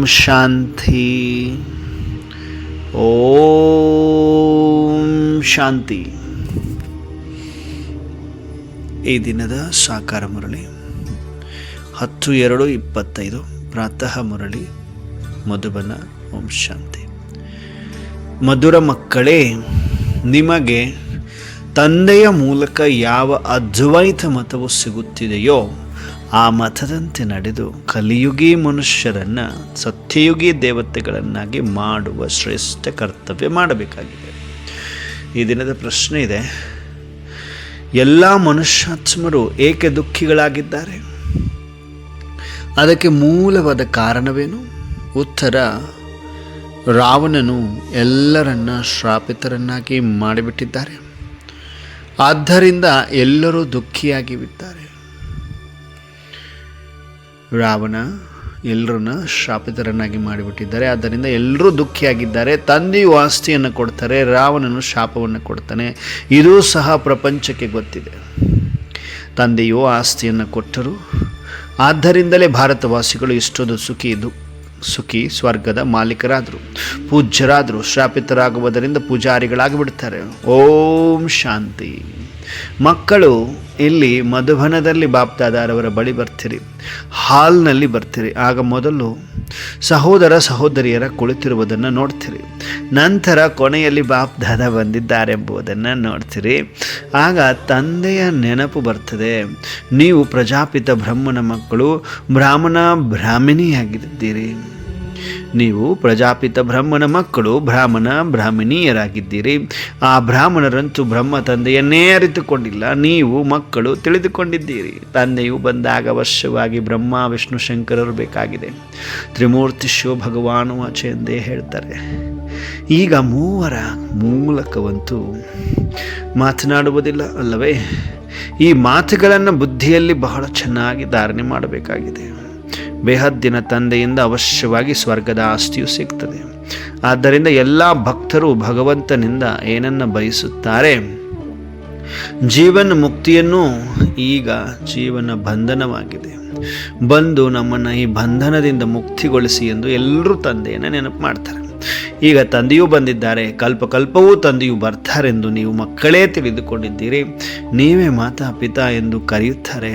ಓಂ ಶಾಂತಿ. ಓಂ ಶಾಂತಿ. ಈ ದಿನದ ಸಾಕಾರ ಮುರಳಿ. ಹತ್ತು ಎರಡು ಇಪ್ಪತ್ತೈದು ಪ್ರಾತಃ ಮುರಳಿ ಮಧುಬನ ಓಂ ಶಾಂತಿ. ಮಧುರ ಮಕ್ಕಳೇ, ನಿಮಗೆ ತಂದೆಯ ಮೂಲಕ ಯಾವ ಅದ್ವೈತ ಮತವು ಸಿಗುತ್ತಿದೆಯೋ ಆ ಮತದಂತೆ ನಡೆದು ಕಲಿಯುಗಿ ಮನುಷ್ಯರನ್ನು, ಸತ್ಯಯುಗಿ ದೇವತೆಗಳನ್ನಾಗಿ ಮಾಡುವ ಶ್ರೇಷ್ಠ ಕರ್ತವ್ಯ ಮಾಡಬೇಕಾಗಿದೆ. ಈ ದಿನದ ಪ್ರಶ್ನೆ ಇದೆ, ಎಲ್ಲ ಮನುಷ್ಯಾತ್ಮರು ಏಕೆ ದುಃಖಿಗಳಾಗಿದ್ದಾರೆ? ಅದಕ್ಕೆ ಮೂಲವಾದ ಕಾರಣವೇನು? ಉತ್ತರ, ರಾವಣನು ಎಲ್ಲರನ್ನ ಶ್ರಾಪಿತರನ್ನಾಗಿ ಮಾಡಿಬಿಟ್ಟಿದ್ದಾರೆ. ಆದ್ದರಿಂದ ಎಲ್ಲರೂ ದುಃಖಿಯಾಗಿ ಬಿದ್ದಾರೆ ರಾವಣ ಎಲ್ಲರನ್ನ ಶಾಪಿತರನ್ನಾಗಿ ಮಾಡಿಬಿಟ್ಟಿದ್ದಾರೆ. ಆದ್ದರಿಂದ ಎಲ್ಲರೂ ದುಃಖಿಯಾಗಿದ್ದಾರೆ. ತಂದೆಯು ಆಸ್ತಿಯನ್ನು ಕೊಡ್ತಾರೆ, ರಾವಣನು ಶಾಪವನ್ನು ಕೊಡ್ತಾನೆ. ಇದೂ ಸಹ ಪ್ರಪಂಚಕ್ಕೆ ಗೊತ್ತಿದೆ. ತಂದೆಯು ಆಸ್ತಿಯನ್ನು ಕೊಟ್ಟರು. ಆದ್ದರಿಂದಲೇ ಭಾರತವಾಸಿಗಳು ಇಷ್ಟೊಂದು ಸುಖಿ ಸುಖಿ ಸ್ವರ್ಗದ ಮಾಲೀಕರಾದರು. ಪೂಜ್ಯರಾದರು, ಶ್ರಾಪಿತರಾಗುವುದರಿಂದ ಪೂಜಾರಿಗಳಾಗಿ ಬಿಡ್ತಾರೆ ಓಂ ಶಾಂತಿ. ಮಕ್ಕಳು ಇಲ್ಲಿ ಮಧುಬನದಲ್ಲಿ ಬಾಪ್ತಾದಾರವರ ಬಳಿ ಬರ್ತೀರಿ. ಹಾಲ್ನಲ್ಲಿ ಬರ್ತೀರಿ. ಆಗ ಮೊದಲು ಸಹೋದರ ಸಹೋದರಿಯರ ಕುಳಿತಿರುವುದನ್ನು ನೋಡ್ತೀರಿ. ನಂತರ ಕೊನೆಯಲ್ಲಿ ಬಾಪ್ ದಾದ ಬಂದಿದ್ದಾರೆಂಬುದನ್ನು ನೋಡ್ತೀರಿ. ಆಗ ತಂದೆಯ ನೆನಪು ಬರ್ತದೆ. ನೀವು ಪ್ರಜಾಪಿತ ಬ್ರಹ್ಮನ ಮಕ್ಕಳು ಬ್ರಾಹ್ಮಣ ಬ್ರಾಹ್ಮಣಿಯಾಗಿದ್ದೀರಿ ನೀವು ಪ್ರಜಾಪಿತ ಬ್ರಹ್ಮನ ಮಕ್ಕಳು, ಬ್ರಾಹ್ಮಣ, ಬ್ರಾಹ್ಮಣೀಯರಾಗಿದ್ದೀರಿ. ಆ ಬ್ರಾಹ್ಮಣರಂತೂ ಬ್ರಹ್ಮ ತಂದೆಯನ್ನೇ ಅರಿತುಕೊಂಡಿಲ್ಲ, ನೀವು ಮಕ್ಕಳು ತಿಳಿದುಕೊಂಡಿದ್ದೀರಿ. ತಂದೆಯು ಬಂದಾಗ ಅವಶ್ಯವಾಗಿ ಬ್ರಹ್ಮ, ವಿಷ್ಣು, ಶಂಕರರು ಬೇಕಾಗಿದೆ. ತ್ರಿಮೂರ್ತಿ ಶಿವ ಭಗವಾನು ಆಚೆ ಎಂದೇ ಹೇಳ್ತಾರೆ. ಈಗ ಮೂವರ ಮೂಲಕವಂತೂ ಮಾತನಾಡುವುದಿಲ್ಲ ಅಲ್ಲವೇ? ಈ ಮಾತುಗಳನ್ನು ಬುದ್ಧಿಯಲ್ಲಿ ಬಹಳ ಚೆನ್ನಾಗಿ ಧಾರಣೆ ಮಾಡಬೇಕಾಗಿದೆ. ಬೇಹದ್ದಿನ ತಂದೆಯಿಂದ ಅವಶ್ಯವಾಗಿ ಸ್ವರ್ಗದ ಆಸ್ತಿಯು ಸಿಗ್ತದೆ. ಆದ್ದರಿಂದ ಎಲ್ಲ ಭಕ್ತರು ಭಗವಂತನಿಂದ ಏನನ್ನು ಬಯಸುತ್ತಾರೆ? ಜೀವನ ಮುಕ್ತಿಯನ್ನು ಈಗ ಜೀವನ ಬಂಧನವಾಗಿದೆ. ಬಂದು ನಮ್ಮನ್ನು ಈ ಬಂಧನದಿಂದ ಮುಕ್ತಿಗೊಳಿಸಿ ಎಂದು ಎಲ್ಲರೂ ತಂದೆಯನ್ನು ನೆನಪು ಮಾಡ್ತಾರೆ. ಈಗ ತಂದೆಯೂ ಬಂದಿದ್ದಾರೆ. ಕಲ್ಪ ಕಲ್ಪವೂ ತಂದೆಯು ಬರ್ತಾರೆಂದು ನೀವು ಮಕ್ಕಳೇ ತಿಳಿದುಕೊಂಡಿದ್ದೀರಿ. ನೀವೇ ಮಾತಾ ಪಿತಾ ಎಂದು ಕರೆಯುತ್ತಾರೆ.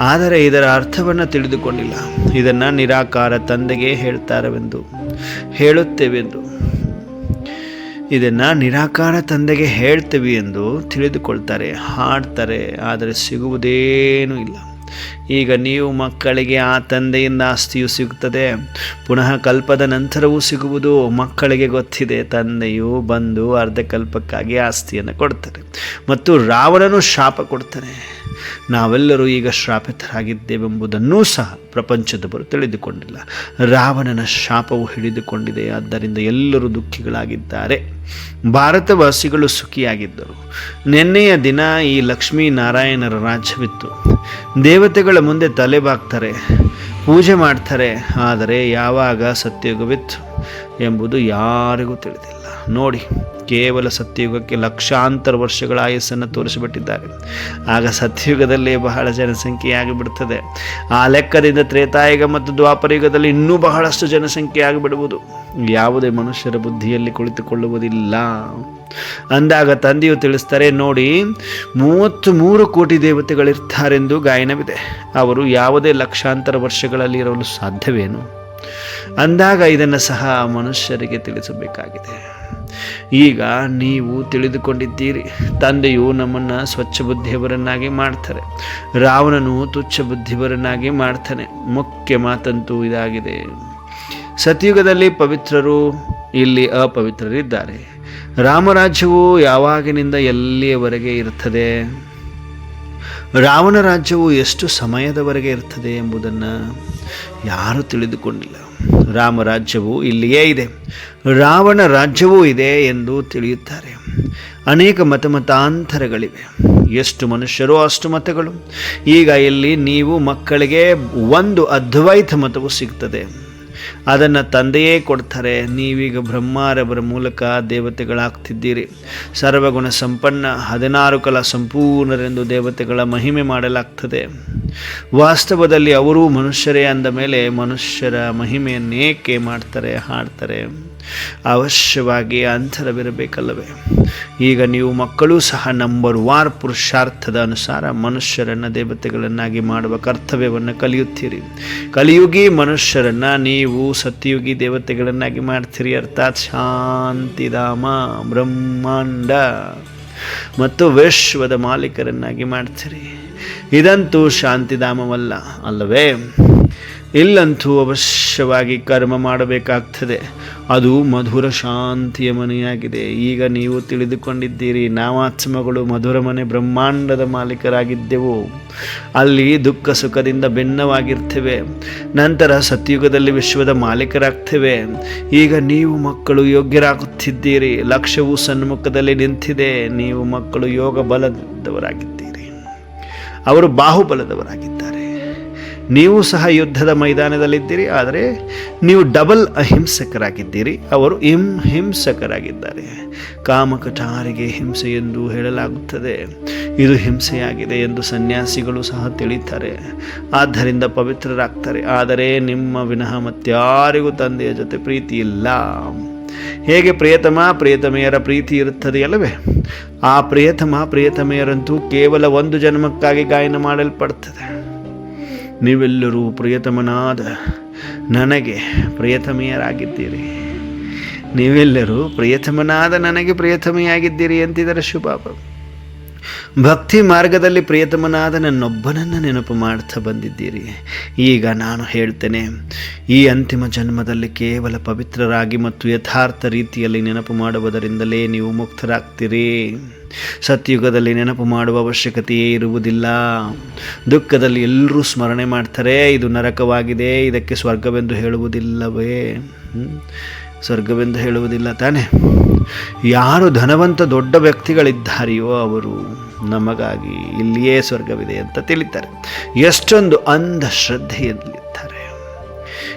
ಆದರೆ ಇದರ ಅರ್ಥವನ್ನು ತಿಳಿದುಕೊಂಡಿಲ್ಲ. ಇದನ್ನು ನಿರಾಕಾರ ತಂದೆಗೆ ಹೇಳ್ತಾರೆವೆಂದು, ಹೇಳುತ್ತೇವೆಂದು. ಇದನ್ನು ನಿರಾಕಾರ ತಂದೆಗೆ ಹೇಳ್ತೇವೆ ಎಂದು ತಿಳಿದುಕೊಳ್ತಾರೆ. ಹಾಡ್ತಾರೆ, ಆದರೆ ಸಿಗುವುದೇನೂ ಇಲ್ಲ. ಈಗ ನೀವು ಮಕ್ಕಳಿಗೆ ಆ ತಂದೆಯಿಂದ ಆಸ್ತಿಯು ಸಿಗುತ್ತದೆ. ಪುನಃ ಕಲ್ಪದ ನಂತರವೂ ಸಿಗುವುದು ಮಕ್ಕಳಿಗೆ ಗೊತ್ತಿದೆ. ತಂದೆಯು ಬಂದು ಅರ್ಧಕಲ್ಪಕ್ಕಾಗಿ ಆಸ್ತಿಯನ್ನು ಕೊಡ್ತಾರೆ ಮತ್ತು ರಾವಣನು ಶಾಪ ಕೊಡ್ತಾನೆ. ನಾವೆಲ್ಲರೂ ಈಗ ಶ್ರಾಪಿತರಾಗಿದ್ದೇವೆಂಬುದನ್ನೂ ಸಹ ಪ್ರಪಂಚದವರು ತಿಳಿದುಕೊಂಡಿಲ್ಲ. ರಾವಣನ ಶಾಪವು ಹಿಡಿದುಕೊಂಡಿದೆ, ಆದ್ದರಿಂದ ಎಲ್ಲರೂ ದುಃಖಿಗಳಾಗಿದ್ದಾರೆ. ಭಾರತವಾಸಿಗಳು ಸುಖಿಯಾಗಿದ್ದರು. ನಿನ್ನೆಯ ದಿನ ಈ ಲಕ್ಷ್ಮೀನಾರಾಯಣರ ರಾಜ್ಯವಿತ್ತು. ದೇವತೆಗಳ ಮುಂದೆ ತಲೆಬಾಗ್ತಾರೆ ಪೂಜೆ ಮಾಡ್ತಾರೆ, ಆದರೆ ಯಾವಾಗ ಸತ್ಯಯುಗವಿತ್ತು ಎಂಬುದು ಯಾರಿಗೂ ತಿಳಿದಿಲ್ಲ. ನೋಡಿ, ಕೇವಲ ಸತ್ಯಯುಗಕ್ಕೆ ಲಕ್ಷಾಂತರ ವರ್ಷಗಳ ಆಯಸ್ಸನ್ನು ತೋರಿಸಿಬಿಟ್ಟಿದ್ದಾರೆ. ಆಗ ಸತ್ಯಯುಗದಲ್ಲೇ ಬಹಳ ಜನಸಂಖ್ಯೆ ಆಗಿಬಿಡ್ತದೆ ಆ ಲೆಕ್ಕದಿಂದ ತ್ರೇತಾಯುಗ ಮತ್ತು ದ್ವಾಪರಯುಗದಲ್ಲಿ ಇನ್ನೂ ಬಹಳಷ್ಟು ಜನಸಂಖ್ಯೆ ಆಗಿಬಿಡುವುದು ಯಾವುದೇ ಮನುಷ್ಯರ ಬುದ್ಧಿಯಲ್ಲಿ ಕುಳಿತುಕೊಳ್ಳುವುದಿಲ್ಲ. ಅಂದಾಗ ತಂದೆಯು ತಿಳಿಸ್ತಾರೆ, ನೋಡಿ ಮೂವತ್ತು ಮೂರು ಕೋಟಿ ದೇವತೆಗಳಿರ್ತಾರೆಂದು ಗಾಯನವಿದೆ. ಅವರು ಯಾವುದೇ ಲಕ್ಷಾಂತರ ವರ್ಷಗಳಲ್ಲಿ ಇರಲು ಸಾಧ್ಯವೇನು? ಅಂದಾಗ ಇದನ್ನು ಸಹ ಮನುಷ್ಯರಿಗೆ ತಿಳಿಸಬೇಕಾಗಿದೆ. ಈಗ ನೀವು ತಿಳಿದುಕೊಂಡಿದ್ದೀರಿ. ತಂದೆಯು ನಮ್ಮನ್ನು ಸ್ವಚ್ಛ ಬುದ್ಧಿಯವರನ್ನಾಗಿ ಮಾಡ್ತಾರೆ. ರಾವಣನು ತುಚ್ಛ ಬುದ್ಧಿವರನ್ನಾಗಿ ಮಾಡ್ತಾನೆ. ಮುಖ್ಯ ಮಾತಂತೂ ಇದಾಗಿದೆ. ಸತ್ಯುಗದಲ್ಲಿ ಪವಿತ್ರರು, ಇಲ್ಲಿ ಅಪವಿತ್ರರಿದ್ದಾರೆ. ರಾಮರಾಜ್ಯವು ಯಾವಾಗಿನಿಂದ ಎಲ್ಲಿಯವರೆಗೆ ಇರ್ತದೆ ರಾವಣ ರಾಜ್ಯವು ಎಷ್ಟು ಸಮಯದವರೆಗೆ ಇರ್ತದೆ ಎಂಬುದನ್ನು ಯಾರೂ ತಿಳಿದುಕೊಂಡಿಲ್ಲ. ರಾಮರಾಜ್ಯವು ಇಲ್ಲಿಯೇ ಇದೆ. ರಾವಣ ರಾಜ್ಯವೂ ಇದೆ ಎಂದು ತಿಳಿಯುತ್ತಾರೆ. ಅನೇಕ ಮತಮತಾಂತರಗಳಿವೆ. ಎಷ್ಟು ಮನುಷ್ಯರು, ಅಷ್ಟು ಮತಗಳು. ಈಗ ಇಲ್ಲಿ ನೀವು ಮಕ್ಕಳಿಗೆ ಒಂದು ಅದ್ವೈತ ಮತವು ಸಿಗ್ತದೆ. ಅದನ್ನು ತಂದೆಯೇ ಕೊಡ್ತಾರೆ. ನೀವೀಗ ಬ್ರಹ್ಮಾರವರ ಮೂಲಕ ದೇವತೆಗಳಾಗ್ತಿದ್ದೀರಿ. ಸರ್ವಗುಣ ಸಂಪನ್ನ ಹದಿನಾರು ಕಲ ಸಂಪೂರ್ಣರೆಂದು ದೇವತೆಗಳ ಮಹಿಮೆ ಮಾಡಲಾಗ್ತದೆ. ವಾಸ್ತವದಲ್ಲಿ ಅವರೂ ಮನುಷ್ಯರೇ ಅಂದ ಮೇಲೆ ಮನುಷ್ಯರ ಮಹಿಮೆಯನ್ನೇಕೆ ಮಾಡ್ತಾರೆ, ಹಾಡ್ತಾರೆ? ಅವಶ್ಯವಾಗಿ ಅಂತರವಿರಬೇಕಲ್ಲವೇ? ಈಗ ನೀವು ಮಕ್ಕಳು ಸಹ ನಂಬರ್ ವಾರ್ ಪುರುಷಾರ್ಥದ ಅನುಸಾರ ಮನುಷ್ಯರನ್ನು ದೇವತೆಗಳನ್ನಾಗಿ ಮಾಡುವ ಕರ್ತವ್ಯವನ್ನು ಕಲಿಯುತ್ತೀರಿ. ಕಲಿಯುಗಿ ಮನುಷ್ಯರನ್ನು ನೀವು ಸತ್ಯಯುಗಿ ದೇವತೆಗಳನ್ನಾಗಿ ಮಾಡ್ತೀರಿ ಅರ್ಥಾತ್ ಶಾಂತಿಧಾಮ ಬ್ರಹ್ಮಾಂಡ ಮತ್ತು ವಿಶ್ವದ ಮಾಲೀಕರನ್ನಾಗಿ ಮಾಡ್ತೀರಿ. ಇದಂತೂ ಶಾಂತಿಧಾಮವಲ್ಲ ಅಲ್ಲವೇ? ಇಲ್ಲಂತೂ ಅವಶ್ಯವಾಗಿ ಕರ್ಮ ಮಾಡಬೇಕಾಗ್ತದೆ. ಅದು ಮಧುರ ಶಾಂತಿಯ ಮನೆಯಾಗಿದೆ. ಈಗ ನೀವು ತಿಳಿದುಕೊಂಡಿದ್ದೀರಿ ನಾವಾತ್ಮಗಳು ಮಧುರ ಮನೆ ಬ್ರಹ್ಮಾಂಡದ ಮಾಲೀಕರಾಗಿದ್ದೆವು. ಅಲ್ಲಿ ದುಃಖ ಸುಖದಿಂದ ಭಿನ್ನವಾಗಿರ್ತೇವೆ. ನಂತರ ಸತ್ಯುಗದಲ್ಲಿ ವಿಶ್ವದ ಮಾಲೀಕರಾಗ್ತೇವೆ. ಈಗ ನೀವು ಮಕ್ಕಳು ಯೋಗ್ಯರಾಗುತ್ತಿದ್ದೀರಿ. ಲಕ್ಷ್ಯವು ಸನ್ಮುಖದಲ್ಲಿ ನಿಂತಿದೆ. ನೀವು ಮಕ್ಕಳು ಯೋಗ ಬಲದವರಾಗಿದ್ದೀರಿ ಅವರು ಬಾಹುಬಲದವರಾಗಿದ್ದಾರೆ. ನೀವು ಸಹ ಯುದ್ಧದ ಮೈದಾನದಲ್ಲಿದ್ದೀರಿ, ಆದರೆ ನೀವು ಡಬಲ್ ಅಹಿಂಸಕರಾಗಿದ್ದೀರಿ. ಅವರು ಹಿಂ, ಹಿಂಸಕರಾಗಿದ್ದಾರೆ. ಕಾಮಕಟಾರಿಗೆ ಹಿಂಸೆ ಎಂದು ಹೇಳಲಾಗುತ್ತದೆ. ಇದು ಹಿಂಸೆಯಾಗಿದೆ ಎಂದು ಸನ್ಯಾಸಿಗಳು ಸಹ ತಿಳಿತಾರೆ. ಆದ್ದರಿಂದ ಪವಿತ್ರರಾಗ್ತಾರೆ. ಆದರೆ ನಿಮ್ಮ ವಿನಃ ಮತ್ತಾರಿಗೂ ತಂದೆಯ ಜೊತೆ ಪ್ರೀತಿ ಇಲ್ಲ. ಹೇಗೆ ಪ್ರಿಯತಮ, ಪ್ರಿಯತಮೆಯರ ಪ್ರೀತಿ ಇರುತ್ತದೆಯಲ್ಲವೇ ಆ ಪ್ರಿಯತಮ, ಪ್ರಿಯತಮೆಯರಂತೂ ಕೇವಲ ಒಂದು ಜನ್ಮಕ್ಕಾಗಿ ಗಾಯನ ಮಾಡಲ್ಪಡ್ತದೆ. ನೀವೆಲ್ಲರೂ ಪ್ರಿಯತಮನಾದ ನನಗೆ ಪ್ರಿಯತಮೆಯರಾಗಿದ್ದೀರಿ. ನೀವೆಲ್ಲರೂ ಪ್ರಿಯತಮನಾದ ನನಗೆ ಪ್ರಿಯತಮೆಯಾಗಿದ್ದೀರಿ ಅಂತಿದ್ದಾರೆ ಶುಭಾಪ ಭಕ್ತಿ ಮಾರ್ಗದಲ್ಲಿ ಪ್ರಿಯತಮನಾದ ನನ್ನೊಬ್ಬನನ್ನು ನೆನಪು ಮಾಡ್ತಾ ಬಂದಿದ್ದೀರಿ. ಈಗ ನಾನು ಹೇಳ್ತೇನೆ, ಈ ಅಂತಿಮ ಜನ್ಮದಲ್ಲಿ ಕೇವಲ ಪವಿತ್ರರಾಗಿ ಮತ್ತು ಯಥಾರ್ಥ ರೀತಿಯಲ್ಲಿ ನೆನಪು ಮಾಡುವುದರಿಂದಲೇ ನೀವು ಮುಕ್ತರಾಗ್ತೀರಿ. ಸತ್ಯುಗದಲ್ಲಿ ನೆನಪು ಮಾಡುವ ಅವಶ್ಯಕತೆಯೇ ಇರುವುದಿಲ್ಲ. ದುಃಖದಲ್ಲಿ ಎಲ್ಲರೂ ಸ್ಮರಣೆ ಮಾಡ್ತಾರೆ, ಇದು ನರಕವಾಗಿದೆ, ಇದಕ್ಕೆ ಸ್ವರ್ಗವೆಂದು ಹೇಳುವುದಿಲ್ಲವೇ? ಸ್ವರ್ಗವೆಂದು ಹೇಳುವುದಿಲ್ಲ ತಾನೇ? ಯಾರು ಧನವಂತ ದೊಡ್ಡ ವ್ಯಕ್ತಿಗಳಿದ್ದಾರೆಯೋ ಅವರು ನಮಗಾಗಿ ಇಲ್ಲಿಯೇ ಸ್ವರ್ಗವಿದೆ ಅಂತ ತಿಳಿತಾರೆ. ಎಷ್ಟೊಂದು ಅಂಧ ಶ್ರದ್ಧೆಯಲ್ಲಿರ್ತಾರೆ.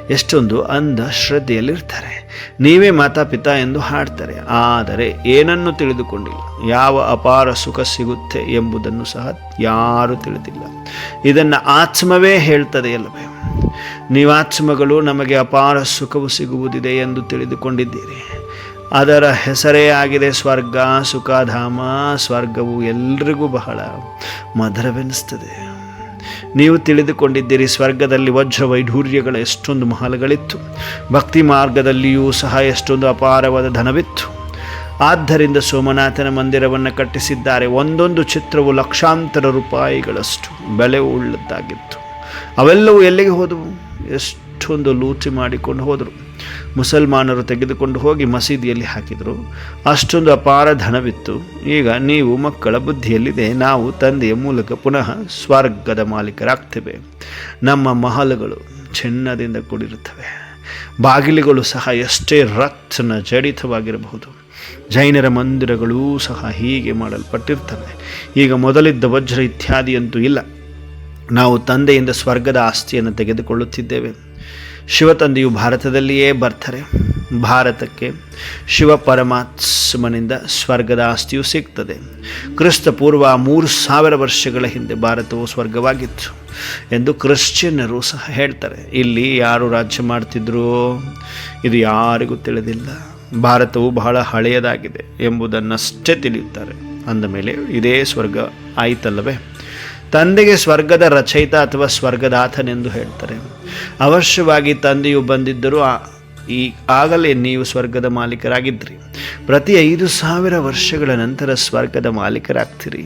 ಎಷ್ಟೊಂದು ಅಂಧ ಶ್ರದ್ಧೆಯಲ್ಲಿರ್ತಾರೆ. ನೀವೇ ಮಾತಾಪಿತಾ ಎಂದು ಹಾಡ್ತಾರೆ. ಆದರೆ ಏನನ್ನು ತಿಳಿದುಕೊಂಡಿಲ್ಲ. ಯಾವ ಅಪಾರ ಸುಖ ಸಿಗುತ್ತೆ ಎಂಬುದನ್ನು ಸಹ ಯಾರೂ ತಿಳಿದಿಲ್ಲ. ಇದನ್ನು ಆತ್ಮವೇ ಹೇಳ್ತದೆ ಅಲ್ಲವೇ? ನೀವಾತ್ಮಗಳು ನಮಗೆ ಅಪಾರ ಸುಖವು ಸಿಗುವುದಿದೆ ಎಂದು ತಿಳಿದುಕೊಂಡಿದ್ದೀರಿ. ಅದರ ಹೆಸರೇ ಆಗಿದೆ ಸ್ವರ್ಗ, ಸುಖಧಾಮ, ಸ್ವರ್ಗವು ಎಲ್ರಿಗೂ ಬಹಳ ಮಧುರವೆನಿಸ್ತದೆ. ನೀವು ತಿಳಿದುಕೊಂಡಿದ್ದೀರಿ ಸ್ವರ್ಗದಲ್ಲಿ ವಜ್ರ ವೈಢೂರ್ಯಗಳ ಎಷ್ಟೊಂದು ಮಹಲ್ಗಳಿತ್ತು. ಭಕ್ತಿ ಮಾರ್ಗದಲ್ಲಿಯೂ ಸಹ ಎಷ್ಟೊಂದು ಅಪಾರವಾದ ಧನವಿತ್ತು. ಆದ್ದರಿಂದ ಸೋಮನಾಥನ ಮಂದಿರವನ್ನು ಕಟ್ಟಿಸಿದ್ದಾರೆ. ಒಂದೊಂದು ಚಿತ್ರವು ಲಕ್ಷಾಂತರ ರೂಪಾಯಿಗಳಷ್ಟು ಬೆಲೆ ಉಳ್ಳದ್ದಾಗಿತ್ತು. ಅವೆಲ್ಲವೂ ಎಲ್ಲಿಗೆ ಹೋದವು? ಎಷ್ಟೊಂದು ಲೂಟಿ ಮಾಡಿಕೊಂಡು ಹೋದರು. ಮುಸಲ್ಮಾನರು ತೆಗೆದುಕೊಂಡು ಹೋಗಿ ಮಸೀದಿಯಲ್ಲಿ ಹಾಕಿದರು. ಅಷ್ಟೊಂದು ಅಪಾರ ಧನವಿತ್ತು. ಈಗ ನೀವು ಮಕ್ಕಳ ಬುದ್ಧಿಯಲ್ಲಿದೆ, ನಾವು ತಂದೆಯ ಮೂಲಕ ಪುನಃ ಸ್ವರ್ಗದ ಮಾಲೀಕರಾಗ್ತೇವೆ. ನಮ್ಮ ಮಹಲುಗಳು ಚಿನ್ನದಿಂದ ಕೂಡಿರುತ್ತವೆ. ಬಾಗಿಲುಗಳು ಸಹ ಎಷ್ಟೇ ರತ್ನ ಜಡಿತವಾಗಿರಬಹುದು. ಜೈನರ ಮಂದಿರಗಳೂ ಸಹ ಹೀಗೆ ಮಾಡಲ್ಪಟ್ಟಿರ್ತವೆ ಈಗ ಮೊದಲಿದ್ದ ವಜ್ರ ಇತ್ಯಾದಿಯಂತೂ ಇಲ್ಲ. ನಾವು ತಂದೆಯಿಂದ ಸ್ವರ್ಗದ ಆಸ್ತಿಯನ್ನು ತೆಗೆದುಕೊಳ್ಳುತ್ತಿದ್ದೇವೆ. ಶಿವತಂದೆಯು ಭಾರತದಲ್ಲಿಯೇ ಬರ್ತಾರೆ. ಭಾರತಕ್ಕೆ ಶಿವ ಪರಮಾತ್ಮನಿಂದ ಸ್ವರ್ಗದ ಆಸ್ತಿಯು ಸಿಗ್ತದೆ. ಕ್ರಿಸ್ತ ಪೂರ್ವ ಮೂರು ಸಾವಿರ ವರ್ಷಗಳ ಹಿಂದೆ ಭಾರತವು ಸ್ವರ್ಗವಾಗಿತ್ತು ಎಂದು ಕ್ರಿಶ್ಚಿಯನ್ನರು ಸಹ ಹೇಳ್ತಾರೆ. ಇಲ್ಲಿ ಯಾರು ರಾಜ್ಯ ಮಾಡ್ತಿದ್ರು? ಇದು ಯಾರಿಗೂ ತಿಳಿದಿಲ್ಲ. ಭಾರತವು ಬಹಳ ಹಳೆಯದಾಗಿದೆ ಎಂಬುದನ್ನಷ್ಟೇ ತಿಳಿಯುತ್ತಾರೆ. ಅಂದಮೇಲೆ ಇದೇ ಸ್ವರ್ಗ ಆಯಿತಲ್ಲವೇ? ತಂದೆಗೆ ಸ್ವರ್ಗದ ರಚಯಿತ ಅಥವಾ ಸ್ವರ್ಗದಾಥನೆಂದು ಹೇಳ್ತಾರೆ. ಅವಶ್ಯವಾಗಿ ತಂದೆಯು ಬಂದಿದ್ದರೂ ಈ ಆಗಲೇ ನೀವು ಸ್ವರ್ಗದ ಮಾಲೀಕರಾಗಿದ್ದಿರಿ ಪ್ರತಿ ಐದು ಸಾವಿರ ವರ್ಷಗಳ ನಂತರ ಸ್ವರ್ಗದ ಮಾಲೀಕರಾಗ್ತೀರಿ.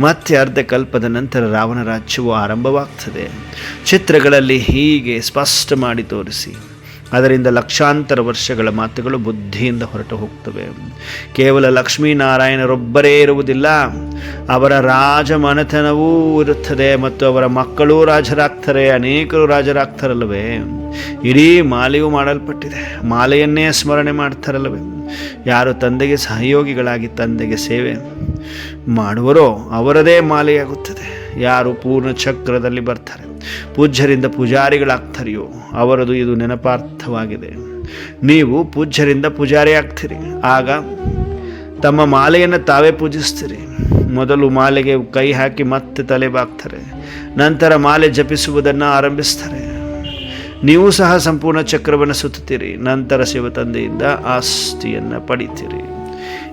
ಮತ್ತೆ ಅರ್ಧ ಕಲ್ಪದ ನಂತರ ರಾವಣ ರಾಜ್ಯವು ಆರಂಭವಾಗ್ತದೆ. ಚಿತ್ರಗಳಲ್ಲಿ ಹೀಗೆ ಸ್ಪಷ್ಟ ಮಾಡಿ ತೋರಿಸಿ. ಅದರಿಂದ ಲಕ್ಷಾಂತರ ವರ್ಷಗಳ ಮಾತುಗಳು ಬುದ್ಧಿಯಿಂದ ಹೊರಟು ಹೋಗ್ತವೆ. ಕೇವಲ ಲಕ್ಷ್ಮೀನಾರಾಯಣರೊಬ್ಬರೇ ಇರುವುದಿಲ್ಲ. ಅವರ ರಾಜಮನೆತನವೂ ಇರುತ್ತದೆ ಮತ್ತು ಅವರ ಮಕ್ಕಳೂ ರಾಜರಾಗ್ತಾರೆ, ಅನೇಕರು ರಾಜರಾಗ್ತಾರಲ್ಲವೇ? ಇಡೀ ಮಾಲೆಯೂ ಮಾಡಲ್ಪಟ್ಟಿದೆ. ಮಾಲೆಯನ್ನೇ ಸ್ಮರಣೆ ಮಾಡ್ತಾರಲ್ಲವೇ? ಯಾರು ತಂದೆಗೆ ಸಹಯೋಗಿಗಳಾಗಿ ತಂದೆಗೆ ಸೇವೆ ಮಾಡುವರೋ ಅವರದೇ ಮಾಲೆಯಾಗುತ್ತದೆ. ಯಾರು ಪೂರ್ಣ ಚಕ್ರದಲ್ಲಿ ಬರ್ತಾರೆ. ಪೂಜ್ಯರಿಂದ ಪೂಜಾರಿಗಳಾಗ್ತಾರೆಯೋ, ಅವರದು ಇದು ನೆನಪಾರ್ಥವಾಗಿದೆ. ನೀವು ಪೂಜ್ಯರಿಂದ ಪೂಜಾರಿ ಆಗ್ತೀರಿ. ಆಗ ತಮ್ಮ ಮಾಲೆಯನ್ನು ತಾವೇ ಪೂಜಿಸ್ತೀರಿ. ಮೊದಲು ಮಾಲೆಗೆ ಕೈ ಹಾಕಿ ಮತ್ತೆ ತಲೆ ಬಾಗ್ತಾರೆ. ನಂತರ ಮಾಲೆ ಜಪಿಸುವುದನ್ನು ಆರಂಭಿಸ್ತಾರೆ. ನೀವು ಸಹ ಸಂಪೂರ್ಣ ಚಕ್ರವನ್ನು ಸುತ್ತುತ್ತೀರಿ. ನಂತರ ಶಿವತಂದೆಯಿಂದ ಆಸ್ತಿಯನ್ನು ಪಡಿತೀರಿ.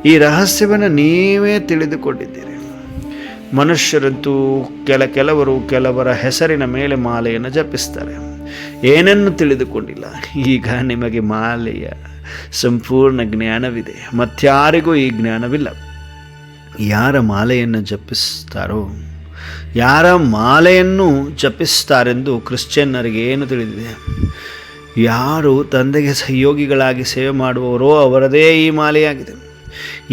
ಈ ರಹಸ್ಯವನ್ನು ನೀವೇ ತಿಳಿದುಕೊಂಡಿದ್ದೀರಿ. ಮನುಷ್ಯರಂತೂ ಕೆಲ ಕೆಲವರು ಕೆಲವರ ಹೆಸರಿನ ಮೇಲೆ ಮಾಲೆಯನ್ನು ಜಪಿಸ್ತಾರೆ. ಏನನ್ನು ತಿಳಿದುಕೊಂಡಿಲ್ಲ. ಈಗ ನಿಮಗೆ ಮಾಲೆಯ ಸಂಪೂರ್ಣ ಜ್ಞಾನವಿದೆ. ಮತ್ಯಾರಿಗೂ ಈ ಜ್ಞಾನವಿಲ್ಲ. ಯಾರ ಮಾಲೆಯನ್ನು ಜಪಿಸ್ತಾರೋ, ಯಾರ ಮಾಲೆಯನ್ನು ಜಪಿಸ್ತಾರೆಂದು ಕ್ರಿಶ್ಚಿಯನ್ನರಿಗೆ ಏನು ತಿಳಿದಿದೆ? ಯಾರು ತಂದೆಗೆ ಸಹಯೋಗಿಗಳಾಗಿ ಸೇವೆ ಮಾಡುವವರೋ ಅವರದೇ ಈ ಮಾಲೆಯಾಗಿದೆ.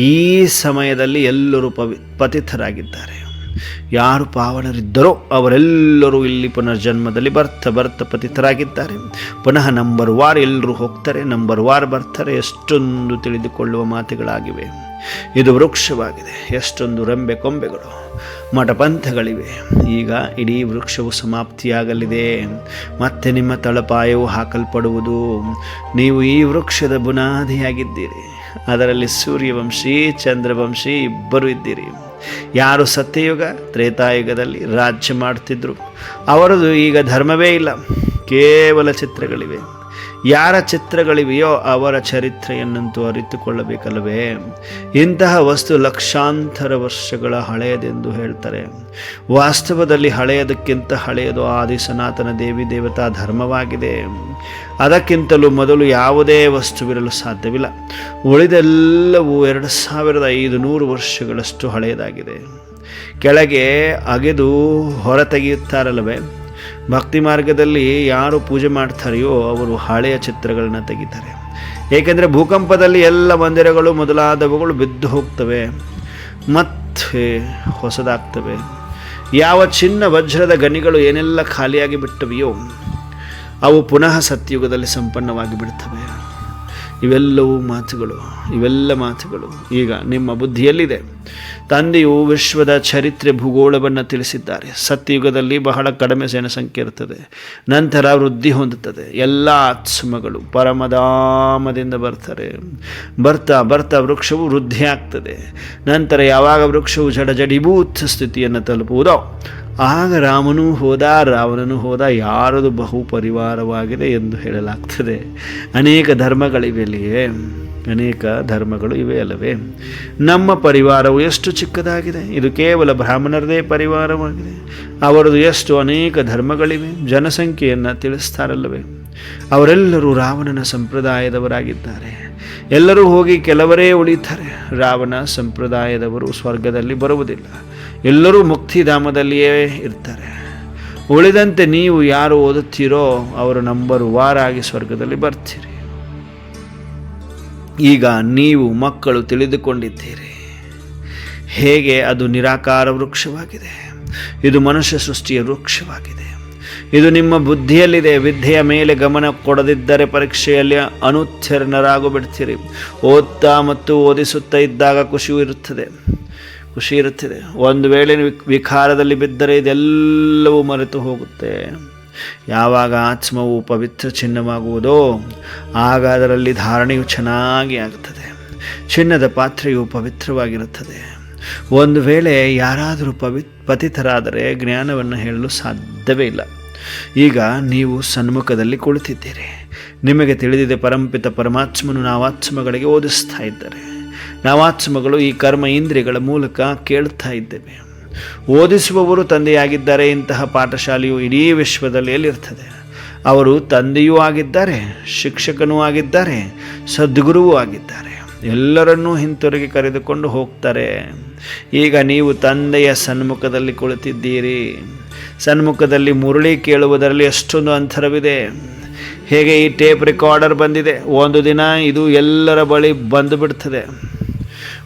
ಈ ಸಮಯದಲ್ಲಿ ಎಲ್ಲರೂ ಪವಿ, ಪತಿತರಾಗಿದ್ದಾರೆ. ಯಾರು ಪಾವನರಿದ್ದರೋ ಅವರೆಲ್ಲರೂ ಇಲ್ಲಿ ಪುನರ್ಜನ್ಮದಲ್ಲಿ ಬರ್ತ ಬರ್ತ ಪತಿತರಾಗಿದ್ದಾರೆ. ಪುನಃ ನಂಬರ್ ವಾರ್ ಎಲ್ಲರೂ ಹೋಗ್ತಾರೆ, ನಂಬರ್ ವಾರ್ ಬರ್ತಾರೆ, ಎಷ್ಟೊಂದು ತಿಳಿದುಕೊಳ್ಳುವ ಮಾತುಗಳಾಗಿವೆ. ಇದು ವೃಕ್ಷವಾಗಿದೆ, ಎಷ್ಟೊಂದು ರಂಬೆ ಕೊಂಬೆಗಳು ಮಠಪಂಥಗಳಿವೆ ಈಗ ಇಡೀ ವೃಕ್ಷವು ಸಮಾಪ್ತಿಯಾಗಲಿದೆ. ಮತ್ತೆ ನಿಮ್ಮ ತಳಪಾಯವು ಹಾಕಲ್ಪಡುವುದು. ನೀವು ಈ ವೃಕ್ಷದ ಬುನಾದಿಯಾಗಿದ್ದೀರಿ. ಅದರಲ್ಲಿ ಸೂರ್ಯವಂಶಿ, ಚಂದ್ರವಂಶಿ ಇಬ್ಬರು ಇದ್ದೀರಿ. ಯಾರು ಸತ್ಯಯುಗ ತ್ರೇತಾಯುಗದಲ್ಲಿ ರಾಜ್ಯ ಮಾಡ್ತಿದ್ರು ಅವರದು ಈಗ ಧರ್ಮವೇ ಇಲ್ಲ ಕೇವಲ ಚಿತ್ರಗಳಿವೆ. ಯಾರ ಚಿತ್ರಗಳಿವೆಯೋ ಅವರ ಚರಿತ್ರೆಯನ್ನಂತೂ ಅರಿತುಕೊಳ್ಳಬೇಕಲ್ಲವೇ? ಇಂತಹ ವಸ್ತು ಲಕ್ಷಾಂತರ ವರ್ಷಗಳ ಹಳೆಯದೆಂದು ಹೇಳ್ತಾರೆ. ವಾಸ್ತವದಲ್ಲಿ ಹಳೆಯದಕ್ಕಿಂತ ಹಳೆಯದು ಆದಿ ಸನಾತನ ದೇವಿ ದೇವತಾ ಧರ್ಮವಾಗಿದೆ. ಅದಕ್ಕಿಂತಲೂ ಮೊದಲು ಯಾವುದೇ ವಸ್ತುವಿರಲು ಸಾಧ್ಯವಿಲ್ಲ. ಉಳಿದೆಲ್ಲವೂ ಎರಡು ಸಾವಿರದ ಐದು ನೂರು ವರ್ಷಗಳಷ್ಟು ಹಳೆಯದಾಗಿದೆ. ಕೆಳಗೆ ಅಗೆದು ಹೊರತೆಗೆಯುತ್ತಾರಲ್ಲವೇ? ಭಕ್ತಿ ಮಾರ್ಗದಲ್ಲಿ ಯಾರು ಪೂಜೆ ಮಾಡ್ತಾರೆಯೋ ಅವರು ಹಳೆಯ ಚಿತ್ರಗಳನ್ನ ತೆಗಿತಾರೆ. ಏಕೆಂದರೆ ಭೂಕಂಪದಲ್ಲಿ ಎಲ್ಲ ಮಂದಿರಗಳು ಮೊದಲಾದವುಗಳು ಬಿದ್ದು ಹೋಗ್ತವೆ. ಮತ್ತೆ ಹೊಸದಾಗ್ತವೆ. ಯಾವ ಚಿನ್ನ ವಜ್ರದ ಗನಿಗಳು ಏನೆಲ್ಲ ಖಾಲಿಯಾಗಿ ಬಿಟ್ಟವೆಯೋ ಅವು ಪುನಃ ಸತ್ಯುಗದಲ್ಲಿ ಸಂಪನ್ನವಾಗಿ ಬಿಡ್ತವೆ. ಇವೆಲ್ಲವೂ ಮಾತುಗಳು, ಇವೆಲ್ಲ ಮಾತುಗಳು. ಈಗ ನಿಮ್ಮ ಬುದ್ಧಿಯಲ್ಲಿದೆ. ತಂದೆಯು ವಿಶ್ವದ ಚರಿತ್ರೆ ಭೂಗೋಳವನ್ನು ತಿಳಿಸಿದ್ದಾರೆ. ಸತ್ಯಯುಗದಲ್ಲಿ ಬಹಳ ಕಡಿಮೆ ಜನಸಂಖ್ಯೆ ಇರ್ತದೆ ನಂತರ ವೃದ್ಧಿ ಹೊಂದುತ್ತದೆ. ಎಲ್ಲ ಆತ್ಮಗಳು ಪರಮಧಾಮದಿಂದ ಬರ್ತಾರೆ. ಬರ್ತಾ ಬರ್ತಾ ವೃಕ್ಷವು ವೃದ್ಧಿ ಆಗ್ತದೆ ನಂತರ ಯಾವಾಗ ವೃಕ್ಷವು ಜಡ ಜಡಿಭೂತ ಸ್ಥಿತಿಯನ್ನು ತಲುಪುವುದೋ ಆಗ ರಾಮನೂ ಹೋದ, ರಾವಣನು ಹೋದ, ಯಾರದು ಬಹು ಪರಿವಾರವಾಗಿದೆ ಎಂದು ಹೇಳಲಾಗ್ತದೆ. ಅನೇಕ ಧರ್ಮಗಳಿವೆಯಲ್ಲಿಯೇ ಅನೇಕ ಧರ್ಮಗಳು ಇವೆ ಅಲ್ಲವೇ. ನಮ್ಮ ಪರಿವಾರವು ಎಷ್ಟು ಚಿಕ್ಕದಾಗಿದೆ. ಇದು ಕೇವಲ ಬ್ರಾಹ್ಮಣರದೇ ಪರಿವಾರವಾಗಿದೆ. ಅವರದು ಎಷ್ಟು ಅನೇಕ ಧರ್ಮಗಳಿವೆ. ಜನಸಂಖ್ಯೆಯನ್ನು ತಿಳಿಸ್ತಾರಲ್ಲವೇ. ಅವರೆಲ್ಲರೂ ರಾವಣನ ಸಂಪ್ರದಾಯದವರಾಗಿದ್ದಾರೆ. ಎಲ್ಲರೂ ಹೋಗಿ ಕೆಲವರೇ ಉಳಿತಾರೆ. ರಾವಣ ಸಂಪ್ರದಾಯದವರು ಸ್ವರ್ಗದಲ್ಲಿ ಬರುವುದಿಲ್ಲ. ಎಲ್ಲರೂ ಮುಕ್ತಿಧಾಮದಲ್ಲಿಯೇ ಇರ್ತಾರೆ. ಉಳಿದಂತೆ ನೀವು ಯಾರು ಓದುತ್ತೀರೋ ಅವರು ನಂಬರ್ ವಾರಾಗಿ ಸ್ವರ್ಗದಲ್ಲಿ ಬರ್ತೀರಿ. ಈಗ ನೀವು ಮಕ್ಕಳು ತಿಳಿದುಕೊಂಡಿದ್ದೀರಿ. ಹೇಗೆ ಅದು ನಿರಾಕಾರ ವೃಕ್ಷವಾಗಿದೆ. ಇದು ಮನುಷ್ಯ ಸೃಷ್ಟಿಯ ವೃಕ್ಷವಾಗಿದೆ. ಇದು ನಿಮ್ಮ ಬುದ್ಧಿಯಲ್ಲಿದೆ. ವಿದ್ಯೆಯ ಮೇಲೆ ಗಮನ ಕೊಡದಿದ್ದರೆ ಪರೀಕ್ಷೆಯಲ್ಲಿ ಅನುತ್ತೀರ್ಣರಾಗು ಬಿಡ್ತೀರಿ ಓದ್ತಾ ಮತ್ತು ಓದಿಸುತ್ತಾ ಇದ್ದಾಗ ಖುಷಿಯೂ ಇರುತ್ತದೆ. ಖುಷಿ ಇರುತ್ತದೆ. ಒಂದು ವೇಳೆ ವಿಕಾರದಲ್ಲಿ ಬಿದ್ದರೆ ಇದೆಲ್ಲವೂ ಮರೆತು ಹೋಗುತ್ತೆ. ಯಾವಾಗ ಆತ್ಮವು ಪವಿತ್ರ ಚಿನ್ನವಾಗುವುದೋ ಆಗ ಅದರಲ್ಲಿ ಧಾರಣೆಯು ಚೆನ್ನಾಗಿ ಆಗುತ್ತದೆ. ಚಿನ್ನದ ಪಾತ್ರೆಯು ಪವಿತ್ರವಾಗಿರುತ್ತದೆ. ಒಂದು ವೇಳೆ ಯಾರಾದರೂ ಪವಿ, ಪತಿತರಾದರೆ ಜ್ಞಾನವನ್ನು ಹೇಳಲು ಸಾಧ್ಯವೇ ಇಲ್ಲ. ಈಗ ನೀವು ಸನ್ಮುಖದಲ್ಲಿ ಕುಳಿತಿದ್ದೀರಿ. ನಿಮಗೆ ತಿಳಿದಿದೆ ಪರಂಪಿತ ಪರಮಾತ್ಮನು ನಾವಾತ್ಮಗಳಿಗೆ ಓದಿಸ್ತಾ ಇದ್ದಾರೆ. ನಾವಾತ್ಮಗಳು ಈ ಕರ್ಮ ಇಂದ್ರಿಯಗಳ ಮೂಲಕ ಕೇಳ್ತಾ ಇದ್ದೇವೆ. ಓದಿಸುವವರು ತಂದೆಯಾಗಿದ್ದಾರೆ, ಇಂತಹ ಪಾಠಶಾಲೆಯು ಇಡೀ ವಿಶ್ವದಲ್ಲಿ ಎಲ್ಲಿರ್ತದೆ? ಅವರು ತಂದೆಯೂ ಆಗಿದ್ದಾರೆ, ಶಿಕ್ಷಕನೂ ಆಗಿದ್ದಾರೆ, ಸದ್ಗುರುವೂ ಆಗಿದ್ದಾರೆ. ಎಲ್ಲರನ್ನೂ ಹಿಂತಿರುಗಿ ಕರೆದುಕೊಂಡು ಹೋಗ್ತಾರೆ. ಈಗ ನೀವು ತಂದೆಯ ಸನ್ಮುಖದಲ್ಲಿ ಕುಳಿತಿದ್ದೀರಿ. ಸನ್ಮುಖದಲ್ಲಿ ಮುರಳಿ ಕೇಳುವುದರಲ್ಲಿ ಎಷ್ಟೊಂದು ಅಂತರವಿದೆ. ಹೇಗೆ ಈ ಟೇಪ್ ರೆಕಾರ್ಡರ್ ಬಂದಿದೆ? ಒಂದು ದಿನ ಇದು ಎಲ್ಲರ ಬಳಿ ಬಂದು ಬಿಡ್ತದೆ.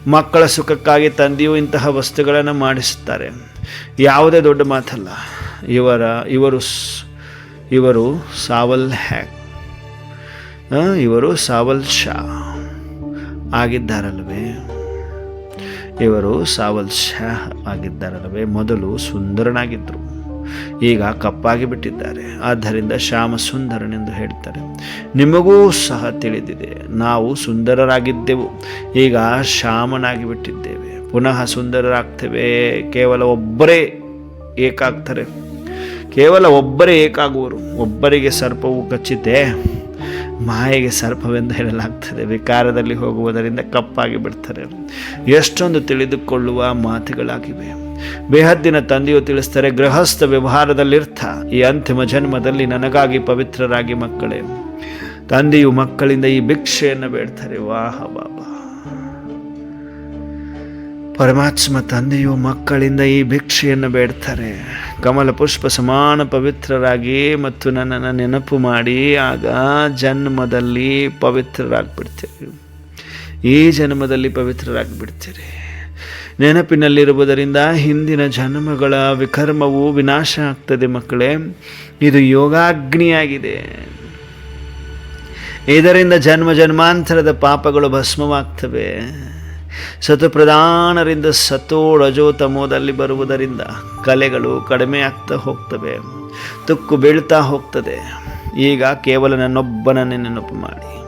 ಮಕ್ಕಳ ಸುಖಕ್ಕಾಗಿ ತಂದೆಯು ಇಂತಹ ವಸ್ತುಗಳನ್ನು ಮಾಡಿಸುತ್ತಾರೆ. ಯಾವುದೇ ದೊಡ್ಡ ಮಾತಲ್ಲ. ಇವರ, ಇವರು ಇವರು ಸಾವಲ್ ಹ್ಯಾಕ್ ಇವರು ಸಾವಲ್ ಶಾ ಆಗಿದ್ದಾರಲ್ವೇ? ಇವರು ಸಾವಲ್ ಶಾ ಆಗಿದ್ದಾರಲ್ವೇ? ಮೊದಲು ಸುಂದರನಾಗಿದ್ದರು ಈಗ ಕಪ್ಪಾಗಿ ಬಿಟ್ಟಿದ್ದಾರೆ. ಆದ್ದರಿಂದ ಶ್ಯಾಮ ಸುಂದರನೆಂದು ಹೇಳ್ತಾರೆ. ನಿಮಗೂ ಸಹ ತಿಳಿದಿದೆ, ನಾವು ಸುಂದರರಾಗಿದ್ದೆವು. ಈಗ ಶ್ಯಾಮನಾಗಿ ಬಿಟ್ಟಿದ್ದೇವೆ. ಪುನಃ ಸುಂದರರಾಗ್ತೇವೆ. ಕೇವಲ ಒಬ್ಬರೇ ಏಕಾಗ್ತಾರೆ. ಕೇವಲ ಒಬ್ಬರೇ ಏಕಾಗುವರು. ಒಬ್ಬರಿಗೆ ಸರ್ಪವು ಕಚ್ಚಿತೆ ಮಾಯೆಗೆ ಸರ್ಪವೆಂದು ಹೇಳಲಾಗ್ತದೆ. ವಿಕಾರದಲ್ಲಿ ಹೋಗುವುದರಿಂದ ಕಪ್ಪಾಗಿ ಬಿಡ್ತಾರೆ. ಎಷ್ಟೊಂದು ತಿಳಿದುಕೊಳ್ಳುವ ಮಾತುಗಳಾಗಿವೆ. ಬೇಹದ್ದಿನ ತಂದೆಯು ತಿಳಿಸ್ತಾರೆ ಗೃಹಸ್ಥ ವ್ಯವಹಾರದಲ್ಲಿರ್ಥ, ಈ ಅಂತಿಮ ಜನ್ಮದಲ್ಲಿ ನನಗಾಗಿ ಪವಿತ್ರರಾಗಿ ಮಕ್ಕಳೇ. ತಂದೆಯು ಮಕ್ಕಳಿಂದ ಈ ಭಿಕ್ಷೆಯನ್ನು ಬೇಡ್ತಾರೆ. ವಾಹ ಬಾಬಾ ಪರಮಾತ್ಮ ತಂದೆಯು ಮಕ್ಕಳಿಂದ ಈ ಭಿಕ್ಷೆಯನ್ನು ಬೇಡ್ತಾರೆ. ಕಮಲ ಪುಷ್ಪ ಸಮಾನ ಪವಿತ್ರರಾಗಿ ಮತ್ತು ನನ್ನನ್ನು ನೆನಪು ಮಾಡಿ ಆಗ ಜನ್ಮದಲ್ಲಿ ಪವಿತ್ರರಾಗಿಬಿಡ್ತೀರಿ. ಈ ಜನ್ಮದಲ್ಲಿ ಪವಿತ್ರರಾಗ್ಬಿಡ್ತೀರಿ. ನೆನಪಿನಲ್ಲಿರುವುದರಿಂದ ಹಿಂದಿನ ಜನ್ಮಗಳ ವಿಕರ್ಮವು ವಿನಾಶ ಆಗ್ತದೆ ಮಕ್ಕಳೇ. ಇದು ಯೋಗಾಗ್ನಿಯಾಗಿದೆ. ಇದರಿಂದ ಜನ್ಮ ಜನ್ಮಾಂತರದ ಪಾಪಗಳು ಭಸ್ಮವಾಗ್ತವೆ. ಸತುಪ್ರಧಾನರಿಂದ ಸತೋ ರಜೋ ತಮೋದಲ್ಲಿ ಬರುವುದರಿಂದ ಕಲೆಗಳು ಕಡಿಮೆ ಆಗ್ತಾ ಹೋಗ್ತವೆ. ತುಕ್ಕು ಬೀಳ್ತಾ ಹೋಗ್ತದೆ. ಈಗ ಕೇವಲ ನನ್ನೊಬ್ಬನನ್ನೇ ನೆನಪು ಮಾಡಿ.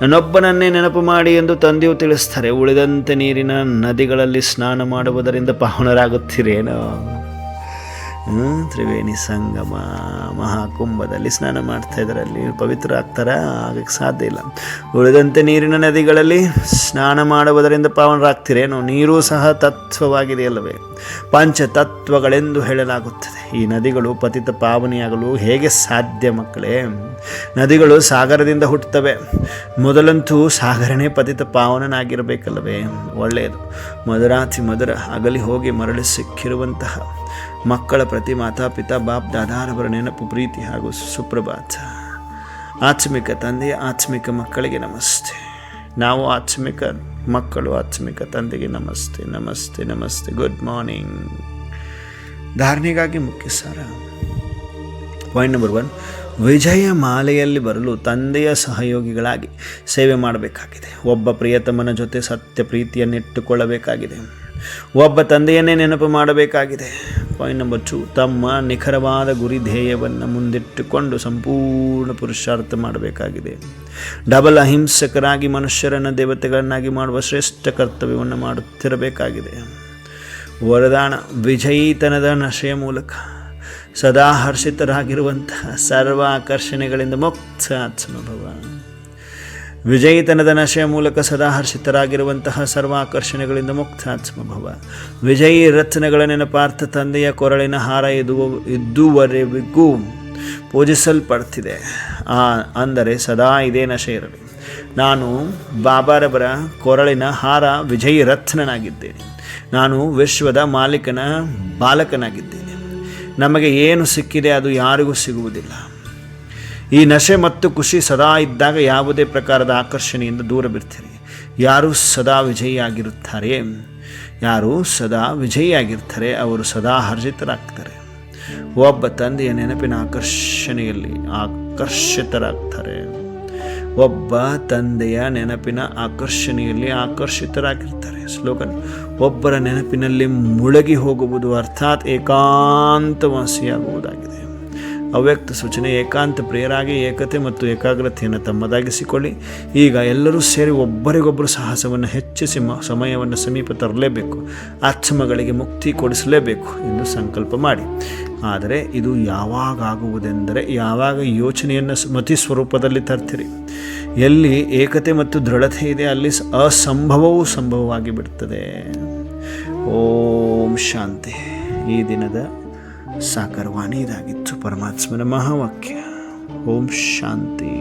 ನನ್ನೊಬ್ಬನನ್ನೇ ನೆನಪು ಮಾಡಿ ಎಂದು ತಂದೆಯು ತಿಳಿಸ್ತಾರೆ ಉಳಿದಂತೆ ನೀರಿನ ನದಿಗಳಲ್ಲಿ ಸ್ನಾನ ಮಾಡುವುದರಿಂದ ಪಾವನರಾಗುತ್ತೀರೇನೋ? ತ್ರಿವೇಣಿ ಸಂಗಮ, ಮಹಾಕುಂಭದಲ್ಲಿ ಸ್ನಾನ ಮಾಡ್ತಾ ಇದ್ದಾರೆ ಅಲ್ಲಿ ಪವಿತ್ರ ಆಗ್ತಾರ? ಆಗಕ್ಕೆ ಸಾಧ್ಯ ಇಲ್ಲ. ಉಳಿದಂತೆ ನೀರಿನ ನದಿಗಳಲ್ಲಿ ಸ್ನಾನ ಮಾಡುವುದರಿಂದ ಪಾವನರಾಗ್ತಿರೇನು? ನೀರು ಸಹ ತತ್ವವಾಗಿದೆಯಲ್ಲವೇ? ಪಂಚತತ್ವಗಳೆಂದು ಹೇಳಲಾಗುತ್ತದೆ. ಈ ನದಿಗಳು ಪತಿತ ಪಾವನಿಯಾಗಲು ಹೇಗೆ ಸಾಧ್ಯ ಮಕ್ಕಳೇ? ನದಿಗಳು ಸಾಗರದಿಂದ ಹುಟ್ಟುತ್ತವೆ. ಮೊದಲಂತೂ ಸಾಗರನೇ ಪತಿತ ಪಾವನನಾಗಿರಬೇಕಲ್ಲವೇ? ಒಳ್ಳೆಯದು. ಮಧುರಾತಿ ಮಧುರ, ಅಗಲಿ ಹೋಗಿ ಮರಳಿ ಸಿಕ್ಕಿರುವಂತಹ ಮಕ್ಕಳ ಪ್ರತಿ ಮಾತಾಪಿತಾ ಬಾಪ್ ದಾದಾರವರ ನೆನಪು, ಪ್ರೀತಿ ಹಾಗೂ ಸುಪ್ರಭಾತ. ಆತ್ಮಿಕ ತಂದೆಯ ಆತ್ಮಿಕ ಮಕ್ಕಳಿಗೆ ನಮಸ್ತೆ. ನಾವು ಆತ್ಮಿಕ ಮಕ್ಕಳು, ಆತ್ಮಿಕ ತಂದೆಗೆ ನಮಸ್ತೆ ನಮಸ್ತೆ ನಮಸ್ತೆ. ಗುಡ್ ಮಾರ್ನಿಂಗ್ ಧಾರಣೆಗಾಗಿ ಮುಖ್ಯ ಸಾರ ಪಾಯಿಂಟ್ ನಂಬರ್ ಒನ್ ವಿಜಯ ಮಾಲೆಯಲ್ಲಿ ಬರಲು ತಂದೆಯ ಸಹಯೋಗಿಗಳಾಗಿ ಸೇವೆ ಮಾಡಬೇಕಾಗಿದೆ. ಒಬ್ಬ ಪ್ರಿಯತಮನ ಜೊತೆ ಸತ್ಯ ಪ್ರೀತಿಯನ್ನಿಟ್ಟುಕೊಳ್ಳಬೇಕಾಗಿದೆ. ಒಬ್ಬ ತಂದೆಯನ್ನೇ ನೆನಪು ಮಾಡಬೇಕಾಗಿದೆ. ಪಾಯಿಂಟ್ ನಂಬರ್ ಟು ತಮ್ಮ ನಿಖರವಾದ ಗುರಿ ಧ್ಯೇಯವನ್ನು ಮುಂದಿಟ್ಟುಕೊಂಡು ಸಂಪೂರ್ಣ ಪುರುಷಾರ್ಥ ಮಾಡಬೇಕಾಗಿದೆ. ಡಬಲ್ ಅಹಿಂಸಕರಾಗಿ ಮನುಷ್ಯರನ್ನು ದೇವತೆಗಳನ್ನಾಗಿ ಮಾಡುವ ಶ್ರೇಷ್ಠ ಕರ್ತವ್ಯವನ್ನು ಮಾಡುತ್ತಿರಬೇಕಾಗಿದೆ. ವರದಾನ ವಿಜಯೀತನದ ನಶೆಯ ಮೂಲಕ ಸದಾ ಹರ್ಷಿತರಾಗಿರುವಂತಹ ಸರ್ವ ಆಕರ್ಷಣೆಗಳಿಂದ ಮುಕ್ತ ಆತ್ಮಭವ. ವಿಜಯಿತನದ ನಶೆಯ ಮೂಲಕ ಸದಾ ಹರ್ಷಿತರಾಗಿರುವಂತಹ ಸರ್ವಾಕರ್ಷಣೆಗಳಿಂದ ಮುಕ್ತಾತ್ಮ ಮುಕ್ತ ಆತ್ಮಭವ ವಿಜಯಿ ರತ್ನಗಳ ನೆನಪಾರ್ಥ ತಂದೆಯ ಕೊರಳಿನ ಹಾರ ಇದು ಇದ್ದುವರೆಗೂ ಪೂಜಿಸಲ್ಪಡ್ತಿದೆ. ಆ, ಅಂದರೆ ಸದಾ ಇದೇ ನಶೆ ಇರಲಿ. ನಾನು ಬಾಬಾರವರ ಕೊರಳಿನ ಹಾರ ವಿಜಯಿ ರತ್ನನಾಗಿದ್ದೇನೆ. ನಾನು ವಿಶ್ವದ ಮಾಲೀಕನ ಬಾಲಕನಾಗಿದ್ದೇನೆ. ನಮಗೆ ಏನು ಸಿಕ್ಕಿದೆ ಅದು ಯಾರಿಗೂ ಸಿಗುವುದಿಲ್ಲ. ಈ ನಶೆ ಮತ್ತು ಖುಷಿ ಸದಾ ಇದ್ದಾಗ ಯಾವುದೇ ಪ್ರಕಾರದ ಆಕರ್ಷಣೆಯಿಂದ ದೂರ ಬಿಡ್ತೀರಿ. ಯಾರು ಸದಾ ವಿಜಯಿಯಾಗಿರುತ್ತಾರೆ? ಯಾರು ಸದಾ ವಿಜಯಿಯಾಗಿರ್ತಾರೆ ಅವರು ಸದಾ ಹರ್ಜಿತರಾಗ್ತಾರೆ. ಒಬ್ಬ ತಂದೆಯ ನೆನಪಿನ ಆಕರ್ಷಣೆಯಲ್ಲಿ ಆಕರ್ಷಿತರಾಗ್ತಾರೆ. ಒಬ್ಬ ತಂದೆಯ ನೆನಪಿನ ಆಕರ್ಷಣೆಯಲ್ಲಿ ಆಕರ್ಷಿತರಾಗಿರ್ತಾರೆ. ಸ್ಲೋಗನ್, ಒಬ್ಬರ ನೆನಪಿನಲ್ಲಿ ಮುಳುಗಿ ಹೋಗುವುದು ಅರ್ಥಾತ್ ಏಕಾಂತವಾಸಿಯಾಗುವುದಾಗಿದೆ. ಅವ್ಯಕ್ತ ಸೂಚನೆ, ಏಕಾಂತ ಪ್ರಿಯರಾಗಿ ಏಕತೆ ಮತ್ತು ಏಕಾಗ್ರತೆಯನ್ನು ತಮ್ಮದಾಗಿಸಿಕೊಳ್ಳಿ. ಈಗ ಎಲ್ಲರೂ ಸೇರಿ ಒಬ್ಬರಿಗೊಬ್ಬರು ಸಾಹಸವನ್ನು ಹೆಚ್ಚಿಸಿ ಮ, ಸಮಯವನ್ನು ಸಮೀಪ ತರಲೇಬೇಕು. ಆತ್ಮಗಳಿಗೆ ಮುಕ್ತಿ ಕೊಡಿಸಲೇಬೇಕು ಎಂದು ಸಂಕಲ್ಪ ಮಾಡಿ. ಆದರೆ ಇದು ಯಾವಾಗ ಆಗುವುದೆಂದರೆ ಯಾವಾಗ ಯೋಚನೆಯನ್ನು ಸ್ಮತಿ ಸ್ವರೂಪದಲ್ಲಿ ತರ್ತೀರಿ. ಎಲ್ಲಿ ಏಕತೆ ಮತ್ತು ದೃಢತೆ ಇದೆ, ಅಲ್ಲಿ ಅಸಂಭವವೂ ಸಂಭವವಾಗಿ ಬಿಡ್ತದೆ ಓಂ ಶಾಂತಿ. ಈ ದಿನದ ಸಾಕರವಾಣಿ ಇದಾಗಿತ್ತು ಪರಮಾತ್ಮನ ಮಹಾವಾಕ್ಯ ಓಂ ಶಾಂತಿ